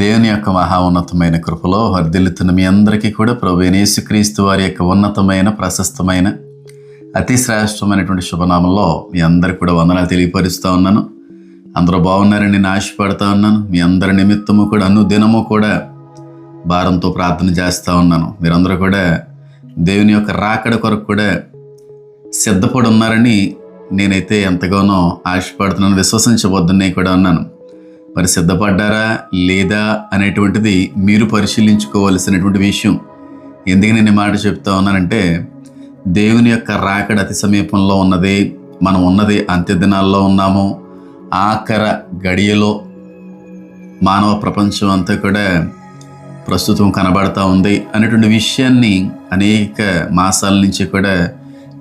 దేవుని యొక్క మహా ఉన్నతమైన కృపలో వర్ధిల్లుతున్న మీ అందరికీ కూడా ప్రభు యేసుక్రీస్తు వారి యొక్క ఉన్నతమైన ప్రశస్తమైన అతి శ్రేష్టమైనటువంటి శుభనామంలో మీ అందరికి కూడా వందనాలు తెలియపరుస్తూ ఉన్నాను. అందరూ బాగున్నారని నేను ఆశపడుతూ ఉన్నాను. మీ అందరి నిమిత్తము కూడా అనుదినము కూడా భారంతో ప్రార్థన చేస్తూ ఉన్నాను. మీరందరూ కూడా దేవుని యొక్క రాకడ కొరకు కూడా సిద్ధపడి ఉన్నారని నేనైతే ఎంతగానో ఆశపడుతున్నాను విశ్వసించబోద్దని కూడా ఉన్నాను మరి సిద్ధపడ్డారా? లేదా? అనేటువంటిది మీరు పరిశీలించుకోవలసినటువంటి విషయం. ఎందుకు నేను మాట చెప్తా ఉన్నానంటే దేవుని యొక్క రాకడ అతి సమీపంలో ఉన్నది మనం ఉన్నది అంత్య దినాల్లో ఉన్నాము. ఆఖర గడియలో మానవ ప్రపంచం అంతా కూడా ప్రస్తుతం కనబడతా ఉంది అనేటువంటి విషయాన్ని అనేక మాసాల నుంచి కూడా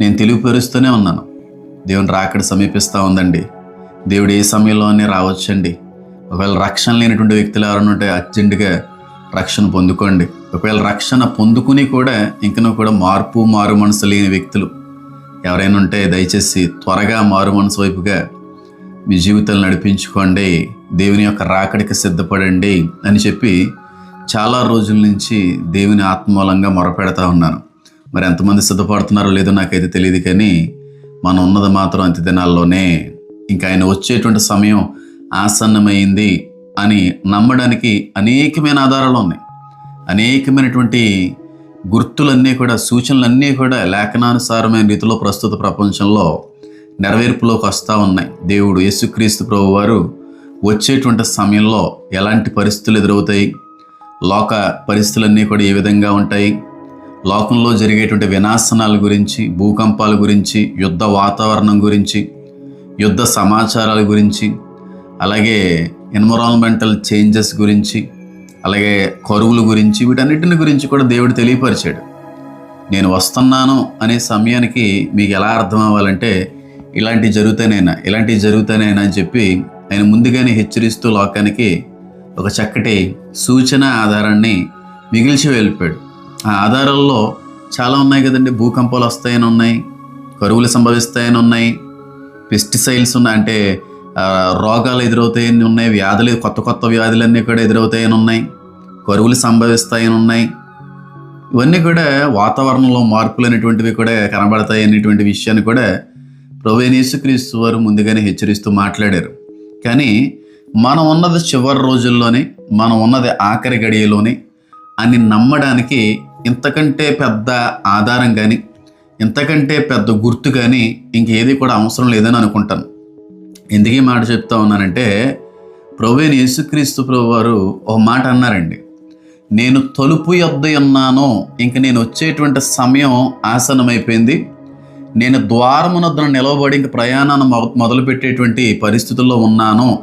నేను తెలియపరుస్తూనే ఉన్నాను. దేవుని రాకడ సమీపిస్తూ ఉందండి. దేవుడు ఏ సమయంలోనే రావచ్చండి. ఒకవేళ రక్షణ లేనటువంటి వ్యక్తులు ఎవరైనా ఉంటే అర్జెంటుగా రక్షణ పొందుకోండి. ఒకవేళ రక్షణ పొందుకుని కూడా ఇంకనూ కూడా మార్పు మారు మనసు లేని వ్యక్తులు ఎవరైనా ఉంటే దయచేసి త్వరగా మారు మనసు వైపుగా మీ జీవితాలు నడిపించుకోండి. దేవుని యొక్క రాకడికి సిద్ధపడండి అని చెప్పి చాలా రోజుల నుంచి దేవుని ఆత్మూలంగా మొరపెడతా ఉన్నాను. మరి ఎంతమంది సిద్ధపడుతున్నారో లేదో నాకైతే తెలియదు కానీ మనం ఉన్నది మాత్రం అంత్య దినాల్లోనే ఇంకా ఆయన వచ్చేటువంటి సమయం ఆసన్నమైంది అని నమ్మడానికి అనేకమైన ఆధారాలు ఉన్నాయి. అనేకమైనటువంటి గుర్తులన్నీ కూడా సూచనలన్నీ కూడా లేఖనానుసారమైన రీతిలో ప్రస్తుత ప్రపంచంలో నెరవేర్పులోకి వస్తూ ఉన్నాయి. దేవుడు యేసుక్రీస్తు ప్రభు వారు వచ్చేటువంటి సమయంలో ఎలాంటి పరిస్థితులు ఎదురవుతాయి? లోక పరిస్థితులన్నీ కూడా ఏ విధంగా ఉంటాయి? లోకంలో జరిగేటువంటి వినాశనాల గురించి భూకంపాల గురించి యుద్ధ వాతావరణం గురించి యుద్ధ సమాచారాల గురించి అలాగే ఎన్విరాన్మెంటల్ చేంజెస్ గురించి అలాగే కరువుల గురించి వీటన్నిటిని గురించి కూడా దేవుడు తెలియపరిచాడు. నేను వస్తున్నాను అనే సమయానికి మీకు ఎలా అర్థం అవ్వాలంటే ఇలాంటివి జరుగుతానైనా ఇలాంటివి జరుగుతానైనా అని చెప్పి ఆయన ముందుగానే హెచ్చరిస్తూ లోకానికి ఒక చక్కటి సూచన ఆధారాన్ని మిగిల్చి వెళ్ళిపోయాడు. ఆ ఆధారాల్లో చాలా ఉన్నాయి కదండి. భూకంపాలు వస్తాయని ఉన్నాయి కరువులు సంభవిస్తాయని ఉన్నాయి పెస్టిసైడ్స్ ఉన్నాయి. అంటే రోగాలు ఎదురవుతాయని ఉన్నాయి వ్యాధులు కొత్త కొత్త వ్యాధులన్నీ కూడా ఎదురవుతాయని ఉన్నాయి కరువులు సంభవిస్తాయని ఉన్నాయి ఇవన్నీ కూడా వాతావరణంలో మార్పులు అనేటువంటివి కూడా కనబడతాయి అనేటువంటి విషయాన్ని కూడా ప్రవేణేశుక్రీస్తు వారు ముందుగానే హెచ్చరిస్తూ మాట్లాడారు. కానీ మనం ఉన్నది చివరి రోజుల్లోనే మనం ఉన్నది ఆఖరి గడియలోనే అని నమ్మడానికి ఇంతకంటే పెద్ద ఆధారం కానీ ఇంతకంటే పెద్ద గుర్తు కానీ ఇంకేది కూడా అవసరం లేదని అనుకుంటాను. ఎందుకీ మాట చెప్తా ఉన్నానంటే ప్రభువైన యేసుక్రీస్తు ప్రభు వారు ఒక మాట అన్నారండి. నేను తలుపు యొద్ద ఉన్నాను ఇంక నేను వచ్చేటువంటి సమయం ఆసనమైపోయింది నేను ద్వారమునద్దున నిలవబడి ఇంక ప్రయాణాన్ని మొదలుపెట్టేటువంటి పరిస్థితుల్లో ఉన్నాను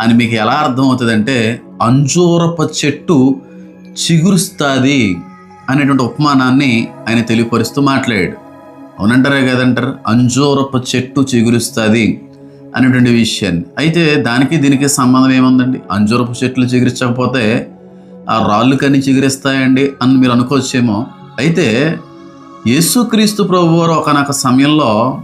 అని మీకు ఎలా అర్థమవుతుందంటే అంజూరప చెట్టు చిగురుస్తుంది అనేటువంటి ఉపమానాన్ని ఆయన తెలియపరుస్తూ మాట్లాడాడు. అవునంటారే కదంటారు? అంజూరప చెట్టు చిగురుస్తుంది. అనేటువంటి విషయాన్ని. అయితే దానికి దీనికి సంబంధం ఏముందండి? అంజూరపు చెట్లు చిగురించకపోతే ఆ రాళ్ళు కన్ని చిగురిస్తాయండి అని మీరు అనుకోవచ్చేమో. అయితే యేసుక్రీస్తు ప్రభు వారు ఒకనొక సమయంలో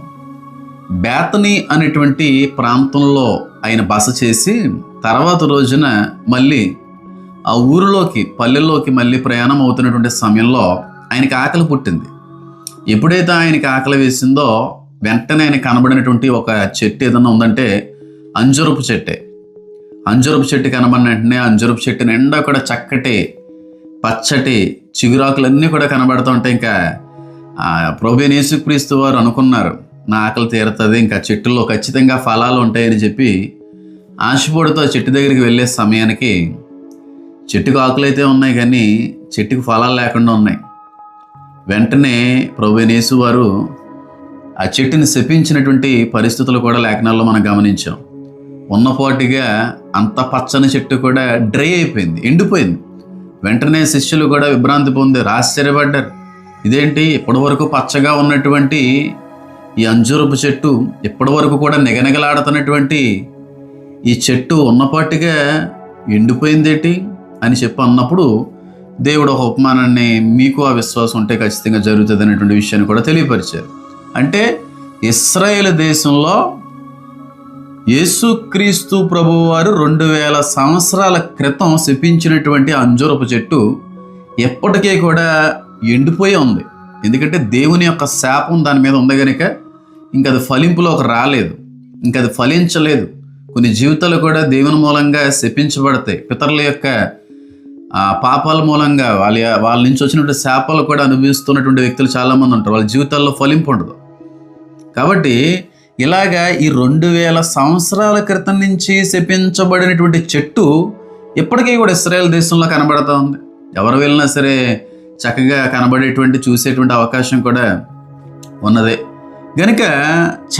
బేతని అనేటువంటి ప్రాంతంలో ఆయన బస చేసి తర్వాత రోజున మళ్ళీ ఆ ఊరిలోకి పల్లెల్లోకి మళ్ళీ ప్రయాణం అవుతున్నటువంటి సమయంలో ఆయనకి ఆకలి పుట్టింది. ఎప్పుడైతే ఆయనకి ఆకలి వేసిందో వెంటనే ఆయన కనబడినటువంటి ఒక చెట్టు ఏదన్నా ఉందంటే అంజురపు చెట్టే. అంజురపు చెట్టు కనబడిన వెంటనే అంజురపు చెట్టు నిండా కూడా చక్కటి పచ్చటి చిగురాకులన్నీ కూడా కనబడుతూ ఉంటాయి. ఇంకా ఆ, ప్రభు యేసుక్రీస్తు వారు అనుకున్నారు నా ఆకలి తీరుతుంది ఇంకా చెట్టులో ఖచ్చితంగా ఫలాలు ఉంటాయని చెప్పి ఆశపడుతూ చెట్టు దగ్గరికి వెళ్ళే సమయానికి చెట్టుకు ఆకులు అయితే ఉన్నాయి కానీ చెట్టుకు ఫలాలు లేకుండా ఉన్నాయి. వెంటనే ప్రభు నేసు వారు ఆ చెట్టుని శపించినటువంటి పరిస్థితులు కూడా లేఖనాల్లో మనం గమనించాం. ఉన్నపాటిగా అంత పచ్చని చెట్టు కూడా డ్రై అయిపోయింది ఎండిపోయింది. వెంటనే శిష్యులు కూడా విభ్రాంతి పొందారు ఆశ్చర్యపడ్డారు. ఇదేంటి? ఇప్పటివరకు పచ్చగా ఉన్నటువంటి ఈ అంజూరపు చెట్టు ఇప్పటివరకు కూడా నిగనిగలాడుతున్నటువంటి ఈ చెట్టు ఉన్నపాటిగా ఎండిపోయిందేటి అని చెప్పి అన్నప్పుడు దేవుడు ఒక ఉపమానాన్ని మీకు ఆ విశ్వాసం ఉంటే ఖచ్చితంగా జరుగుతుంది అనేటువంటి విషయాన్ని కూడా తెలియపరిచారు. అంటే ఇస్రాయేల్ దేశంలో యేసుక్రీస్తు ప్రభువారు రెండు వేల సంవత్సరాల క్రితం శపించినటువంటి అంజూరపు చెట్టు ఎప్పటికీ కూడా ఎండిపోయి ఉంది. ఎందుకంటే దేవుని యొక్క శాపం దాని మీద ఉంది కనుక ఇంకా అది ఫలింపులోకి రాలేదు. ఇంకా అది ఫలించలేదు. కొన్ని జీవితాలు కూడా దేవుని మూలంగా శపించబడతాయి. పితరుల యొక్క పాపాల మూలంగా వాళ్ళ వాళ్ళ నుంచి వచ్చినటువంటి శాపాలు కూడా అనుభవిస్తున్నటువంటి వ్యక్తులు చాలామంది ఉంటారు. వాళ్ళ జీవితాల్లో ఫలింపు ఉండదు. కాబట్టి ఇలాగా ఈ రెండు వేల సంవత్సరాల క్రితం నుంచి శపించబడినటువంటి చెట్టు ఇప్పటికీ కూడా ఇస్రాయేల్ దేశంలో కనబడుతూ ఉంది ఎవరు వెళ్ళినా సరే చక్కగా కనబడేటువంటి చూసేటువంటి అవకాశం కూడా ఉన్నదే. గనుక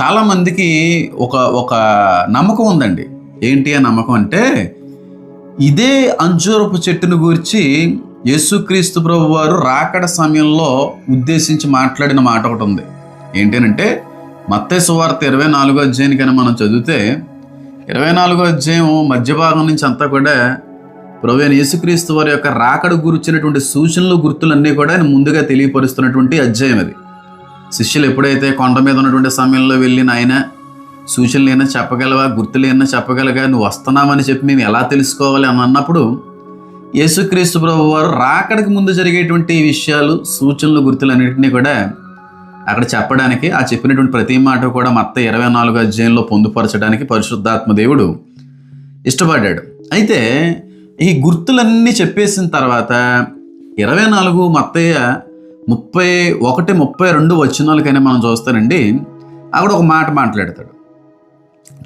చాలామందికి ఒక ఒక నమ్మకం ఉందండి. ఏంటి ఆ నమ్మకం అంటే ఇదే అంజూరపు చెట్టును గురించి యేసుక్రీస్తు ప్రభు వారు రాకడ సమయంలో ఉద్దేశించి మాట్లాడిన మాట ఒకటి ఉంది. ఏంటంటే మత్తే సువార్త ఇరవై నాలుగో అధ్యాయం కన్నా మనం చదివితే ఇరవై నాలుగో అధ్యాయం మధ్యభాగం నుంచి అంతా కూడా ప్రవీణ యేసుక్రీస్తు వారి యొక్క రాకడ గురించినటువంటి సూచనలు గుర్తులన్నీ కూడా ఆయన ముందుగా తెలియపరుస్తున్నటువంటి అధ్యాయం అది శిష్యులు ఎప్పుడైతే కొండ మీద ఉన్నటువంటి సమయంలో వెళ్ళి ఆయన సూచనలు ఏమైనా చెప్పగలవా గుర్తులు ఏమైనా చెప్పగలగా నువ్వు వస్తున్నామని చెప్పి మేము ఎలా తెలుసుకోవాలి అని అన్నప్పుడు యేసుక్రీస్తు ప్రభు వారు రాకడికి ముందు జరిగేటువంటి విషయాలు సూచనలు గుర్తులు అన్నింటినీ కూడా అక్కడ చెప్పడానికి ఆ చెప్పినటువంటి ప్రతి మాట కూడా మత్త ఇరవై నాలుగు అధ్యాయంలో పొందుపరచడానికి పరిశుద్ధాత్మ దేవుడు ఇష్టపడ్డాడు. అయితే ఈ గుర్తులన్నీ చెప్పేసిన తర్వాత ఇరవై నాలుగు మత్తయ్య ముప్పై ఒకటి ముప్పై రెండు వచ్చినాలకైనా మనం చూస్తానండి. అక్కడ ఒక మాట మాట్లాడతాడు.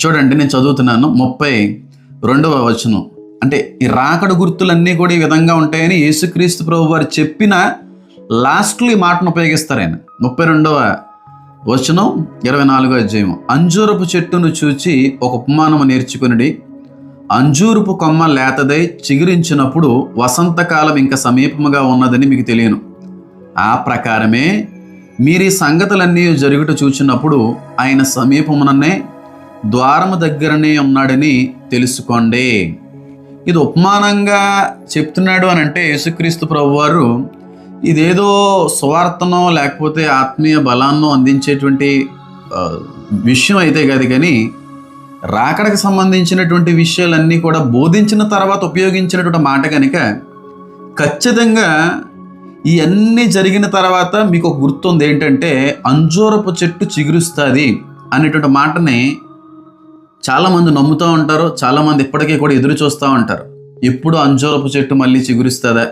చూడండి నేను చదువుతున్నాను. ముప్పై రెండవ వచనం. అంటే ఈ రాకడ గుర్తులన్నీ కూడా ఈ విధంగా ఉంటాయని యేసుక్రీస్తు ప్రభు వారు చెప్పిన లాస్ట్లో ఈ మాటను ఉపయోగిస్తారు ఆయన. ముప్పై రెండవ వచనం ఇరవై నాలుగో అధ్యాయం అంజూరపు చెట్టును చూచి ఒక ఉపమానము నేర్చుకుని అంజూరపు కొమ్మ లేతదై చిగురించినప్పుడు వసంతకాలం ఇంకా సమీపముగా ఉన్నదని మీకు తెలియను. ఆ ప్రకారమే మీరు ఈ సంగతులన్నీ జరుగుట చూచినప్పుడు ఆయన సమీపముననే ద్వారము దగ్గరనే ఉన్నాడని తెలుసుకోండి. ఇది ఉపమానంగా చెప్తున్నాడు అని అంటే యేసుక్రీస్తు ప్రభువారు ఇదేదో స్వార్థనో లేకపోతే ఆత్మీయ బలాన్నో అందించేటువంటి విషయం అయితే కాదు కానీ రాకడకు సంబంధించినటువంటి విషయాలన్నీ కూడా బోధించిన తర్వాత ఉపయోగించినటువంటి మాట కనుక ఖచ్చితంగా ఇవన్నీ జరిగిన తర్వాత మీకు ఒక గుర్తుంది ఏంటంటే అంజూరపు చెట్టు చిగురుస్తుంది అనేటువంటి మాటని చాలామంది నమ్ముతూ ఉంటారు చాలామంది ఇప్పటికీ కూడా ఎదురు చూస్తూ ఉంటారు. ఎప్పుడు అంజూరపు చెట్టు మళ్ళీ చిగురిస్తుందా?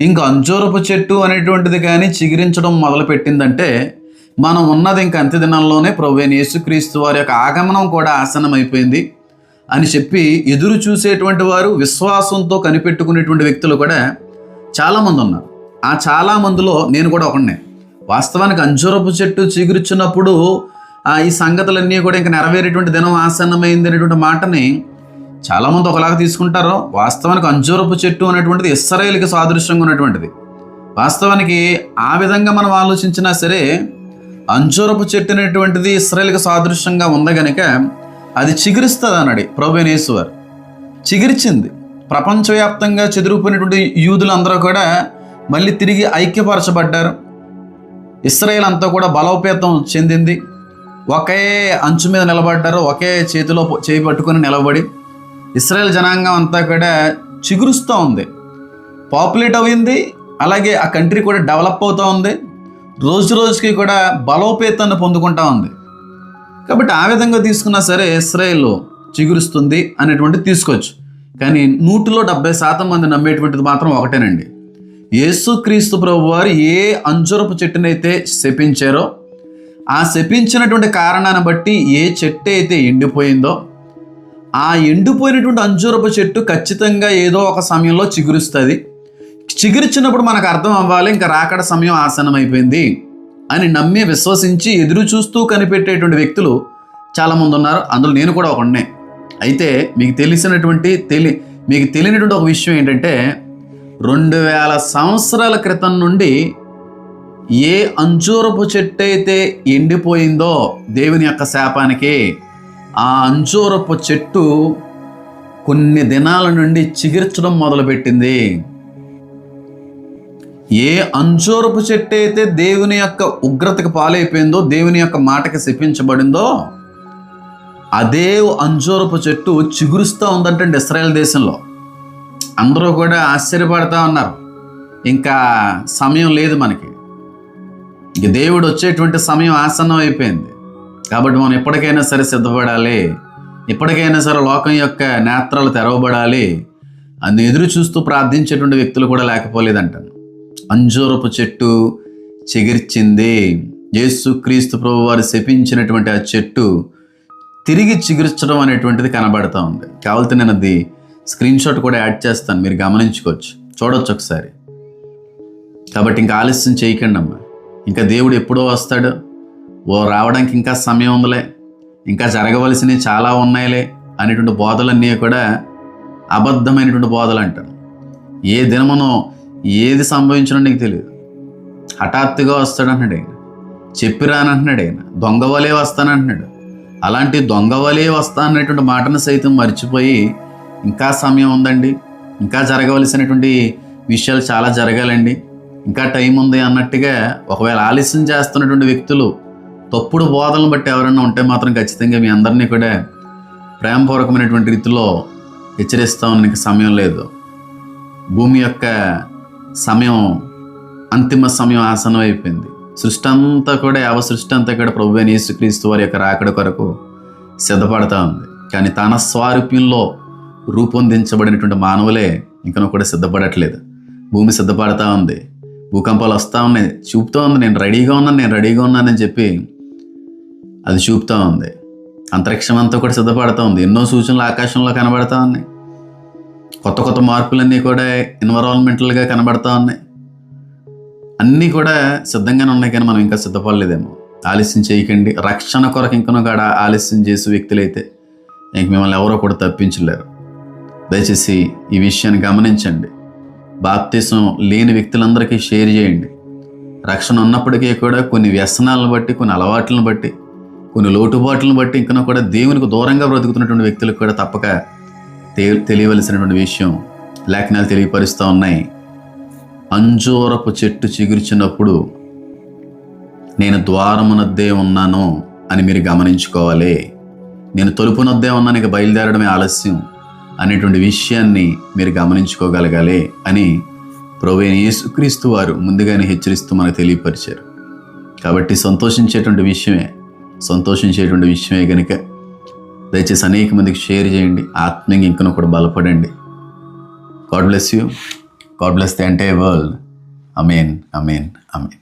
ఇంకా అంజూరపు చెట్టు అనేటువంటిది కానీ చిగురించడం మొదలుపెట్టిందంటే మనం ఉన్నది ఇంకా అంత్య దినంలోనే ప్రభు యేసుక్రీస్తు వారి యొక్క ఆగమనం కూడా ఆసనం అయిపోయింది అని చెప్పి ఎదురు చూసేటువంటి వారు విశ్వాసంతో కనిపెట్టుకునేటువంటి వ్యక్తులు కూడా చాలామంది ఉన్నారు. ఆ చాలా మందిలో నేను కూడా ఒకనే వాస్తవానికి అంజూరపు చెట్టు చిగురిచ్చినప్పుడు ఆ ఈ సంగతులన్నీ కూడా ఇంకా నెరవేరేటువంటి దినం ఆసన్నమైంది అనేటువంటి మాటని చాలామంది ఒకలాగా తీసుకుంటారు వాస్తవానికి అంజూరపు చెట్టు అనేటువంటిది ఇస్రాయేల్కి సాదృశ్యంగా ఉన్నటువంటిది. వాస్తవానికి ఆ విధంగా మనం ఆలోచించినా సరే అంజూరపు చెట్టు అనేటువంటిది ఇస్రాయేల్కి సాదృశ్యంగా ఉంది కనుక అది చిగురిస్తుంది అన్నాడు ప్రభునేశ్వర్ చిగిరిచింది. ప్రపంచవ్యాప్తంగా చెదిరిపోయినటువంటి యూదులందరూ కూడా మళ్ళీ తిరిగి ఐక్యపరచబడ్డారు. ఇస్రాయేల్ అంతా కూడా బలోపేతం చెందింది. ఒకే అంచు మీద నిలబడ్డారు. ఒకే చేతిలో చేయి పట్టుకొని నిలబడి ఇస్రాయల్ జనాంగం అంతా కూడా చిగురుస్తూ ఉంది. పాపులేట్ అయింది అలాగే ఆ కంట్రీ కూడా డెవలప్ అవుతూ ఉంది. రోజు రోజుకి కూడా బలోపేతాన్ని పొందుకుంటా ఉంది. కాబట్టి ఆ విధంగా తీసుకున్నా సరే ఇస్రాయేల్ చిగురుస్తుంది అనేటువంటిది తీసుకోవచ్చు. కానీ నూటిలో డెబ్బై శాతం మంది నమ్మేటువంటిది మాత్రం ఒకటేనండి. యేసుక్రీస్తు ప్రభు వారు ఏ అంజురపు చెట్టునైతే శపించారో ఆ శపించినటువంటి కారణాన్ని బట్టి ఏ చెట్టు అయితే ఎండిపోయిందో ఆ ఎండిపోయినటువంటి అంజూరపు చెట్టు ఖచ్చితంగా ఏదో ఒక సమయంలో చిగురుస్తుంది. చిగురిచ్చినప్పుడు మనకు అర్థం అవ్వాలి ఇంకా రాకడ సమయం ఆసనం అయిపోయింది అని నమ్మి విశ్వసించి ఎదురు చూస్తూ కనిపెట్టేటువంటి వ్యక్తులు చాలామంది ఉన్నారు. అందులో నేను కూడా ఒకనే అయితే మీకు తెలిసినటువంటి తెలి మీకు తెలియనటువంటి ఒక విషయం ఏంటంటే రెండు వేల సంవత్సరాల క్రితం నుండి ఏ అంజూరపు చెట్టు అయితే ఎండిపోయిందో దేవుని యొక్క శాపానికి ఆ అంజూరపు చెట్టు కొన్ని దినాల నుండి చిగిర్చడం మొదలుపెట్టింది. ఏ అంజూరపు చెట్టు అయితే దేవుని యొక్క ఉగ్రతకు పాలైపోయిందో దేవుని యొక్క మాటకి శపించబడిందో అదే అంజూరపు చెట్టు చిగురుస్తూ ఉందంటండి ఇస్రాయల్ దేశంలో. అందరూ కూడా ఆశ్చర్యపడతా ఉన్నారు. ఇంకా సమయం లేదు మనకి. ఇంక దేవుడు వచ్చేటువంటి సమయం ఆసన్నం అయిపోయింది కాబట్టి మనం ఎప్పటికైనా సరే సిద్ధపడాలి. ఎప్పటికైనా సరే లోకం యొక్క నేత్రాలు తెరవబడాలి. అన్ని ఎదురు చూస్తూ ప్రార్థించేటువంటి వ్యక్తులు కూడా లేకపోలేదంటాను అంజూరపు చెట్టు చిగిర్చింది యేసుక్రీస్తు ప్రభు వారు శపించినటువంటి ఆ చెట్టు తిరిగి చిగిర్చడం అనేటువంటిది కనబడతా ఉంది. కావాలంటే నేను అది స్క్రీన్ షాట్ కూడా యాడ్ చేస్తాను. మీరు గమనించుకోవచ్చు. చూడొచ్చు ఒకసారి. కాబట్టి ఇంకా ఆలస్యం చేయకండి అమ్మా ఇంకా దేవుడు ఎప్పుడో వస్తాడు? ఓ రావడానికి ఇంకా సమయం ఉందిలే. ఇంకా జరగవలసినవి చాలా ఉన్నాయిలే అనేటువంటి బోధలన్నీ కూడా అబద్ధమైనటువంటి బోధలు అంటాను ఏ దినమునో ఏది సంభవించడం నీకు తెలియదు. హఠాత్తుగా వస్తాడు అంటున్నాడు ఆయన. చెప్పిరానంటున్నాడు ఆయన. దొంగ వలే వస్తానంటున్నాడు. అలాంటి దొంగ వలే వస్తా అన్నటువంటి మాటను సైతం మర్చిపోయి ఇంకా సమయం ఉందండి. ఇంకా జరగవలసినటువంటి విషయాలు చాలా జరగాలండి. ఇంకా టైం ఉంది అన్నట్టుగా ఒకవేళ ఆలస్యం చేస్తున్నటువంటి వ్యక్తులు తప్పుడు బోధనలు బట్టి ఎవరైనా ఉంటే మాత్రం ఖచ్చితంగా మీ అందరినీ కూడా ప్రేమపూర్వకమైనటువంటి రీతిలో హెచ్చరిస్తామని నీకు సమయం లేదు. భూమి యొక్క సమయం అంతిమ సమయం ఆసనం అయిపోయింది సృష్టి అంతా కూడా యావ సృష్టి అంతా కూడా ప్రభు అయిన యేసుక్రీస్తు వారి యొక్క రాకడ కొరకు సిద్ధపడతా ఉంది. కానీ తన స్వారూప్యంలో రూపొందించబడినటువంటి మానవులే ఇంకా కూడా సిద్ధపడట్లేదు. భూమి సిద్ధపడతా ఉంది. భూకంపాలు వస్తూ ఉన్నాయి. చూపుతూ ఉంది. నేను రెడీగా ఉన్నాను నేను రెడీగా ఉన్నానని చెప్పి అది చూపుతూ ఉంది. అంతరిక్షం అంతా కూడా సిద్ధపడుతూ ఉంది. ఎన్నో సూచనలు ఆకాశంలో కనబడతా ఉన్నాయి. కొత్త కొత్త మార్పులన్నీ కూడా ఎన్విరాన్మెంటల్గా కనబడతా ఉన్నాయి. అన్నీ కూడా సిద్ధంగానే ఉన్నాయి కానీ మనం ఇంకా సిద్ధపడలేదేమో. ఆలస్యం చేయకండి. రక్షణ కొరకు ఇంకనూ కూడా ఆలస్యం చేసే వ్యక్తులైతే ఇంక మిమ్మల్ని ఎవరో కూడా తప్పించలేరు. దయచేసి ఈ విషయాన్ని గమనించండి. బాప్తీసం లేని వ్యక్తులందరికీ షేర్ చేయండి. రక్షణ ఉన్నప్పటికీ కూడా కొన్ని వ్యసనాలను బట్టి కొన్ని అలవాట్లను బట్టి కొన్ని లోటుబాట్లను బట్టి ఇంకా కూడా దేవునికి దూరంగా బ్రతుకుతున్నటువంటి వ్యక్తులకు కూడా తప్పక తె తెలియవలసినటువంటి విషయం లేఖనాలు తెలియపరుస్తూ ఉన్నాయి. అంజూరపు చెట్టు చిగురిచినప్పుడు నేను ద్వారమునద్దే ఉన్నాను అని మీరు గమనించుకోవాలి. నేను తలుపునద్దే ఉన్నాను ఇక బయలుదేరడమే ఆలస్యం అనేటువంటి విషయాన్ని మీరు గమనించుకోగలగాలి అని ప్రొవైన యేసుక్రీస్తు వారు ముందుగానే హెచ్చరిస్తూ మనకు తెలియపరిచారు. కాబట్టి సంతోషించేటువంటి విషయమే. సంతోషించేటువంటి విషయమే కనుక దయచేసి అనేక మందికి షేర్ చేయండి ఆత్మీయంగా ఇంకనూ కూడా బలపడండి. God bless you. God bless the entire world. Amen amen amen